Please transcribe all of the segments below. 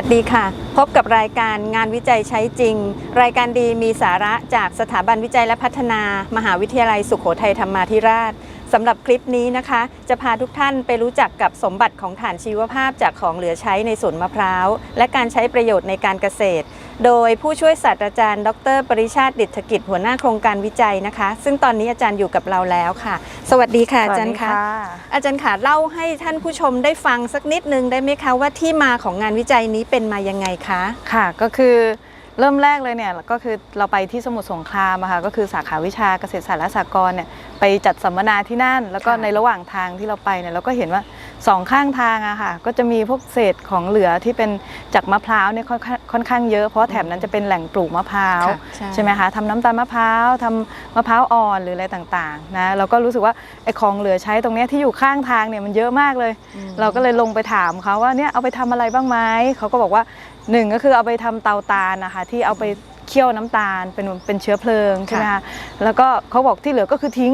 วัสดีค่ะ พบกับรายการงานวิจัยใช้จริง รายการดีมีสาระจากสถาบันวิจัยและพัฒนา มหาวิทยาลัยสุขโขทัยธรรมาธิราชสำหรับคลิปนี้นะคะ จะพาทุกท่านไปรู้จักกับสมบัติของฐานชีวภาพจากของเหลือใช้ในสวนมะพร้าว และการใช้ประโยชน์ในการเกษตร โดยผู้ช่วยศาสตราจารย์ ดร ปริชาติดิษฐกิจหัวหน้าโครงการวิจัยนะคะ ซึ่งตอนนี้อาจารย์อยู่กับเราแล้วค่ะ สวัสดีค่ะอาจารย์คะอาจารย์ค่ะเล่าให้ท่านผู้ชมได้ฟังสักนิดนึงได้ไหมคะว่าที่มาของงานวิจัยนี้เป็นมายังไงคะค่ะ ก็คือเริ่มแรกเลยเนี่ยก็คือเราไปที่สมุทรสงครามอะค่ะก็คือสาขาวิชาเกษตรศาสตร์และสหกรณ์เนี่ยไปจัดสัมมนาที่นั่น แล้วก็ค่ะในระหว่างทางที่เราไปเนี่ยเราก็เห็นว่า สองข้างทางอะค่ะก็จะมีพวกเศษของเหลือที่เป็นจากมะพร้าวเนี่ยค่อนข้างค่อนข้างเยอะเพราะแถบนั้นจะเป็นแหล่งปลูกมะพร้าวค่ะใช่ ใช่ไหมคะทำน้ำตาลมะพร้าวทำมะพร้าวอ่อนหรืออะไรต่างๆนะเราก็รู้สึกว่าไอ้ของเหลือใช้ตรงเนี้ยที่อยู่ข้างทางเนี่ยมันเยอะมากเลย อืม เราก็เลยลงไปถามเขาว่าเนี่ยเอาไปทำอะไรบ้างไหมเขาก็บอกว่าหนึ่งก็คือเอาไปทำเตาตาลนะคะที่เอาไปเคี่ยวน้ำตาลเป็นเป็นเชื้อเพลิงใช่ไหมคะแล้วก็เขาบอกที่เหลือก็คือทิ้ง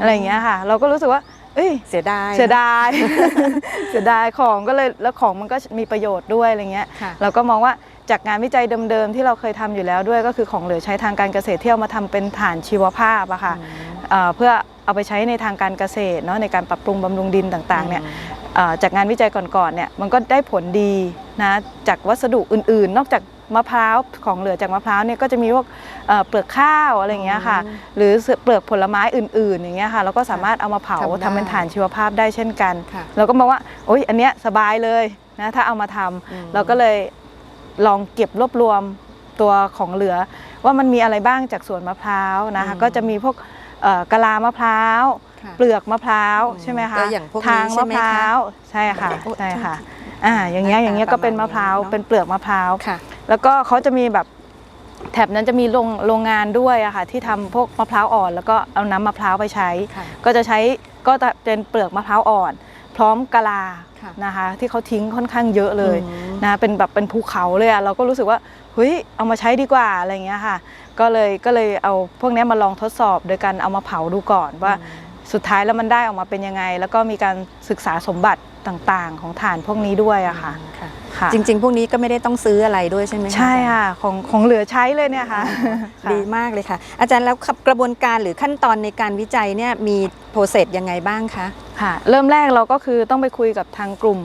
อะไรอย่างเงี้ยค่ะ เราก็รู้สึกว่า เอ้ยเสียดาย เสียดาย เสียดายของก็เลยแล้วของมันก็มีประโยชน์ด้วยอะไรเงี้ยค่ะเราก็มองว่าจากงานวิจัยเดิมๆที่เราเคยทำอยู่แล้วด้วยก็คือของเหลือใช้ทางการเกษตรที่เอามาทำเป็นฐานชีวภาพอะค่ะเอ่อเพื่อเอาไปใช้ในทางการเกษตรเนาะในการปรับปรุงบำรุงดินต่างๆเนี่ยเอ่อจากงานวิจัยก่อนๆเนี่ยมันก็ได้ผลดีนะจากวัสดุอื่นๆ นอกจากมะพร้าวของเหลือจากมะพร้าวเนี่ยก็จะมีพวกเอ่อเปลือกข้าวอะไรอย่างเงี้ยค่ะอืมหรือเปลือกผลไม้อื่น ๆ อย่างเงี้ยค่ะแล้วก็สามารถเอามาเผาทำได้ทำเป็นฐานชีวภาพได้เช่นกันค่ะเราก็มองว่าโอ๊ยอันเนี้ยสบายเลยนะถ้าเอามาทำอืมเราก็เลยลองเก็บรวบรวมตัวของเหลือ ว่ามันมีอะไรบ้างจากสวนมะพร้าวนะคะก็จะมีพวกเอ่อกะลามะพร้าวค่ะเปลือกมะพร้าวอืมใช่ไหมคะก็อย่างพวกนี้ทางใช่มะไหมพคะร้าวใช่ค่ะโอ้ใช่ค่ะอ่าอย่างเงี้ยอย่างเงี้ยก็เป็นมะพร้าวประมาณนี้เนอะเป็นเปลือกมะพร้าวค่ะ แล้วก็เขาจะมีแบบแถบนั้นจะมีโรงโรงงานด้วยอะค่ะที่ทำพวกมะพร้าวอ่อน แล้วก็เอาน้ำมะพร้าวไปใช้ค่ะก็จะใช้ก็จะเป็นเปลือกมะพร้าวอ่อน พร้อมกะลาค่ะนะคะ ที่เขาทิ้งค่อนข้างเยอะเลยอืมนะเป็นแบบเป็นภูเขาเลยอะเราก็รู้สึกว่าเฮ้ยเอามาใช้ดีกว่าอะไรอย่างเงี้ยค่ะ ก็เลยก็เลยเอาพวกเนี้ยมาลองทดสอบ โดยการเอามาเผาดูก่อนว่าสุดท้ายแล้วมันได้ออกมาเป็นยังไง แล้วก็มีการศึกษาสมบัติต่างๆ ของฐานพวกนี้ด้วยอะค่ะ ค่ะค่ะจริง ๆ พวกนี้ก็ไม่ได้ต้องซื้ออะไรด้วยใช่ไหมคะใช่ค่ะของของเหลือใช้เลยเนี่ยค่ะค่ะดีมากเลยค่ะ อาจารย์แล้วกระบวนการหรือขั้นตอนในการวิจัยเนี่ยมีโปรเซสยังไงบ้างคะค่ะ เริ่มแรกเราก็คือต้องไปคุยกับทางกลุ่ม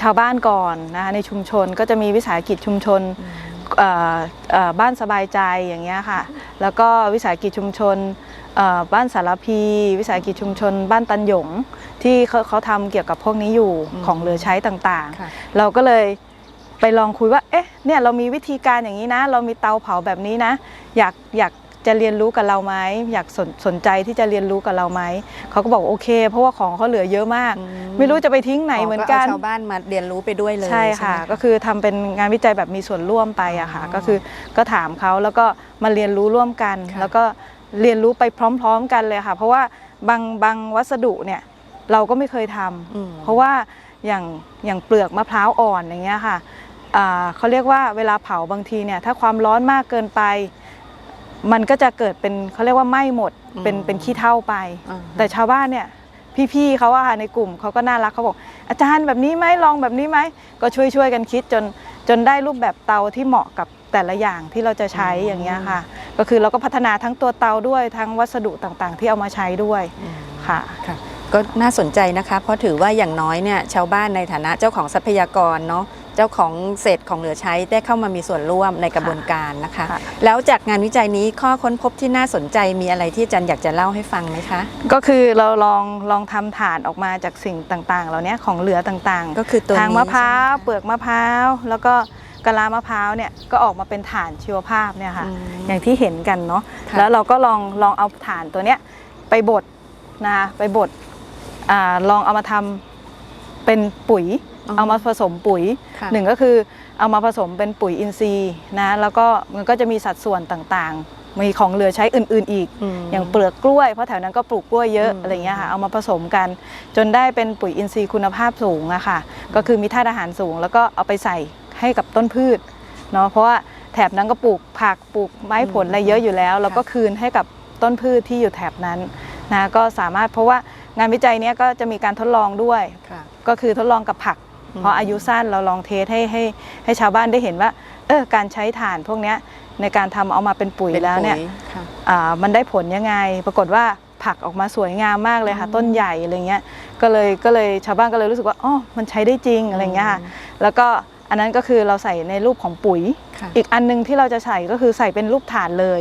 ชาวบ้านก่อนนะคะในชุมชนก็จะมีวิสาหกิจชุมชนเอ่อเอ่อบ้านสบายใจอย่างเงี้ยค่ะ แล้วก็วิสาหกิจชุมชนเอ่อบ้านสารพี วิสาหกิจชุมชน บ้านตันหยง ที่เขาเขาทำเกี่ยวกับพวกนี้อยู่อืมของเหลือใช้ต่างๆค่ะเราก็เลยไปลองคุยว่า เอ๊ะ เนี่ยเรามีวิธีการอย่างนี้นะ เรามีเตาเผาแบบนี้นะ อยากอยากจะเรียนรู้กับเราไหมอยากสนสนใจที่จะเรียนรู้กับเราไหมเขาก็บอกโอเค เพราะว่าของเขาเหลือเยอะมาก อืม ไม่รู้จะไปทิ้งไหนเหมือนกันาชาวบ้านมาเรียนรู้ไปด้วยเลยใช่ค่ะ ไหม ก็คือทำเป็นงานวิจัยแบบมีส่วนร่วมไปอะค่ะ อ๋อก็คือก็ถามเขาแล้วก็มาเรียนรู้ร่วมกัน ค่ะ แล้วก็เรียนรู้ไปพร้อม ๆ กันเลยค่ะ เพราะว่าบางบางวัสดุเนี่ย เราก็ไม่เคยทำอืมเพราะว่าอย่างอย่างเปลือกมะพร้าวอ่อนอย่างเงี้ยค่ะอ่าเขาเรียกว่าเวลาเผาบางทีเนี่ยถ้าความร้อนมากเกินไป มันก็จะเกิดเป็นเขาเรียกว่าไหม้หมดเป็นอืมเป็นขี้เถ้าไปอ่าฮะแต่ชาวบ้านเนี่ยพี่ๆเขาอะค่ะในกลุ่มเขาก็น่ารักเขาบอกอาจารย์แบบนี้ไหมลองแบบนี้ไหมก็ช่วยช่วยๆกันคิดจนจนได้รูปแบบเตาที่เหมาะกับแต่ละอย่างที่เราจะใช้อย่างเงี้ยค่ะ ก็คือเราก็พัฒนาทั้งตัวเตาด้วยทั้งวัสดุต่างๆ ที่เอามาใช้ด้วยอืมค่ะค่ะ ก็น่าสนใจนะคะ เพราะถือว่าอย่างน้อยเนี่ยชาวบ้านในฐานะเจ้าของทรัพยากรเนาะเจ้าของเศษของเหลือใช้ได้เข้ามามีส่วนร่วมในกระบวนการนะคะ ค่ะ แล้วจากงานวิจัยนี้ข้อค้นพบที่น่าสนใจมีอะไรที่อาจารย์อยากจะเล่าให้ฟังไหมคะ ก็คือเราลองลองทำฐานออกมาจากสิ่งต่างๆ เหล่านี้ของเหลือต่างก็คือตัวๆทางนี้มะพร้าวใช่ไหคะเปลือกมะพร้าว แล้วก็กะลามะพร้าวเนี่ยก็ออกมาเป็นฐานชีวภาพเนี่ยค่ะ อืม อย่างที่เห็นกันเนาะค่ะ แล้วเราก็ลองลองเอาฐานตัวเนี้ยไปบดนะคะไปบด อ่าลองเอามาทำเป็นปุ๋ย เอามาผสมปุ๋ยค่ะหนึ่งก็คือเอามาผสมเป็นปุ๋ยอินทรีย์นะแล้วก็มันก็จะมีสัดส่วนต่างๆ มีของเหลือใช้อื่น ๆอีกมอย่างเปลือกกล้วยเพราะแถวนั้นก็ปลูกกล้วยเยอะอืมอะไรเงี้ยค่ะเอามาผสมกัน จนได้เป็นปุ๋ยอินทรีย์คุณภาพสูงอะค่ะก็คือมีธาตุอาหารสูง แล้วก็เอาไปใส่ให้กับต้นพืชเนาะเพราะว่าแถบนั้นก็ปลูกผักปลูกไม้ผลอะไรเยอะอยู่แล้ว แล้วก็คืนให้กับต้นพืชที่อยู่แถบนั้นนะก็สามารถเพราะว่า งานวิจัยเนี้ยก็จะมีการทดลองด้วย ค่ะก็คือทดลองกับผักอืมเพราะอายุสั้นเราลองเทสให้ให้ให้ชาวบ้านได้เห็นว่าเออการใช้ถ่านพวกเนี้ยในการทำเอามาเป็นปุ๋ยเป็นแล้วเนี่ยปุ๋ค่ะ อ่ามันได้ผลยังไง ปรากฏว่าผักออกมาสวยงามมากเลยค่ะ อืมต้นใหญ่อะไรเงี้ย ก็เลยก็เลยชาวบ้านก็เลยรู้สึกว่าอ๋อมันใช้ได้จริงอะไรเงี้ยค่ะแล้วก็อันนั้นก็คือเราใส่ในรูปของปุ๋ย ค่ะอีกอันหนึงที่เราจะใส่ก็คือใส่เป็นรูปฐานเลย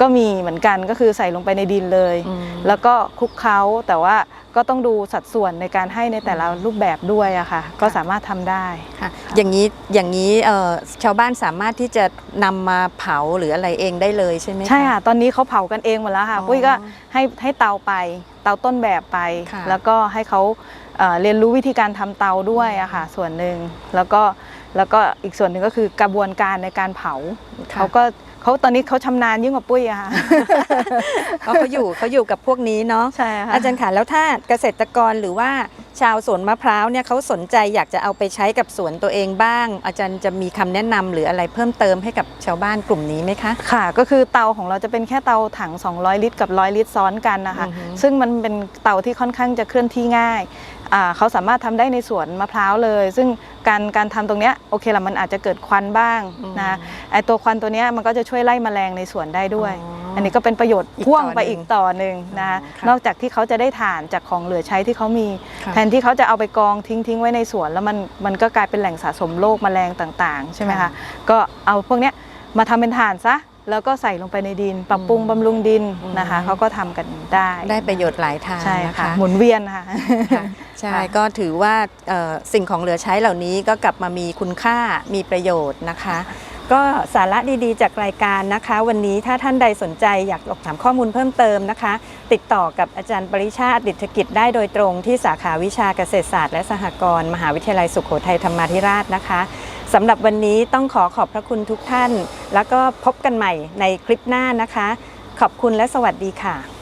ก็มีเหมือนกันก็คือใส่ลงไปในดินเลยอืมแล้วก็คลุกเคล้าแต่ว่าก็ต้องดูสัดส่วนในการให้ในแต่ละรูปแบบด้วยอะค่ะ ก็สามารถทำได้ค่ะอย่างนี้อย่างนี้เอ่อชาวบ้านสามารถที่จะนำมาเผาหรืออะไรเองได้เลยใช่ไหมใช่ค่ะตอนนี้เขาเผากันเองหมดแล้วค่ะอ๋อปุ้ยก็ให้ให้เตาไปเตาต้นแบบไปค่ะแล้วก็ให้เขาเอ่อเรียนรู้วิธีการทำเตาด้วยอะค่ะส่วนหนึ่งแล้วก็แล้วก็อีกส่วนหนึ่งก็คือกระบวนการในการเผาค่ะเขาก็ เขาตอนนี้เขาชำนาญยิ่งกว่าปุ้ยอะค่ะเพราะเขาอยู่เขาอยู่กับพวกนี้เนาะใช่ค่ะอาจารย์ค่ะแล้วถ้าเกษตรกรหรือว่าชาวสวนมะพร้าวเนี่ยเขาสนใจอยากจะเอาไปใช้กับสวนตัวเองบ้าง อาจารย์จะมีคำแนะนำหรืออะไรเพิ่มเติมให้กับชาวบ้านกลุ่มนี้ไหมคะ ค่ะ ก็คือเตาของเราจะเป็นแค่เตาถัง 200 ลิตร กับ 100 ลิตรซ้อนกันนะคะอือฮึซึ่งมันเป็นเตาที่ค่อนข้างจะเคลื่อนที่ง่ายอ่าเขาสามารถทำได้ในสวนมะพร้าวเลย ซึ่ง การการทำตรงเนี้ยโอเคละมันอาจจะเกิดควันบ้างนะคะไอตัวควันตัวเนี้ยมันก็จะช่วยไล่แมลงในสวนได้ด้วย อันนี้ก็เป็นประโยชน์อีกพ่วงต่อไปหนึ่งอีกต่อหนึ่งนะคะอ๋อค่ะนอกจากที่เขาจะได้ถ่านจากของเหลือใช้ที่เขามีค่ะแทนที่เขาจะเอาไปกองทิ้งทิ้งไว้ในสวน แล้วมันมันก็กลายเป็นแหล่งสะสมโรคแมลงต่างๆ ใช่ไหมคะก็เอาพวกเนี้ยมาทำเป็นถ่านซะ แล้วก็ใส่ลงไปในดิน ปรับปรุงบำรุงดินนะคะอืมเขาก็ทำกันได้ได้ประโยชน์หลายทางใช่นะค่ะคะหมุนเวียนค่ะค่ะใช่ค่ะก็ถือว่าเอ่อสิ่งของเหลือใช้เหล่านี้ก็กลับมามีคุณค่ามีประโยชน์นะคะ ก็สาระดีๆ จากรายการนะคะ วันนี้ถ้าท่านใดสนใจอยากสอบถามข้อมูลเพิ่มเติมนะคะ ติดต่อกับอาจารย์ปริชาติดิษฐกิจได้โดยตรงที่สาขาวิชาเกษตรศาสตร์และสหกรณ์มหาวิทยาลัยสุโขทัยธรรมาธิราชนะคะ สำหรับวันนี้ต้องขอขอบพระคุณทุกท่าน แล้วก็พบกันใหม่ในคลิปหน้านะคะ ขอบคุณและสวัสดีค่ะ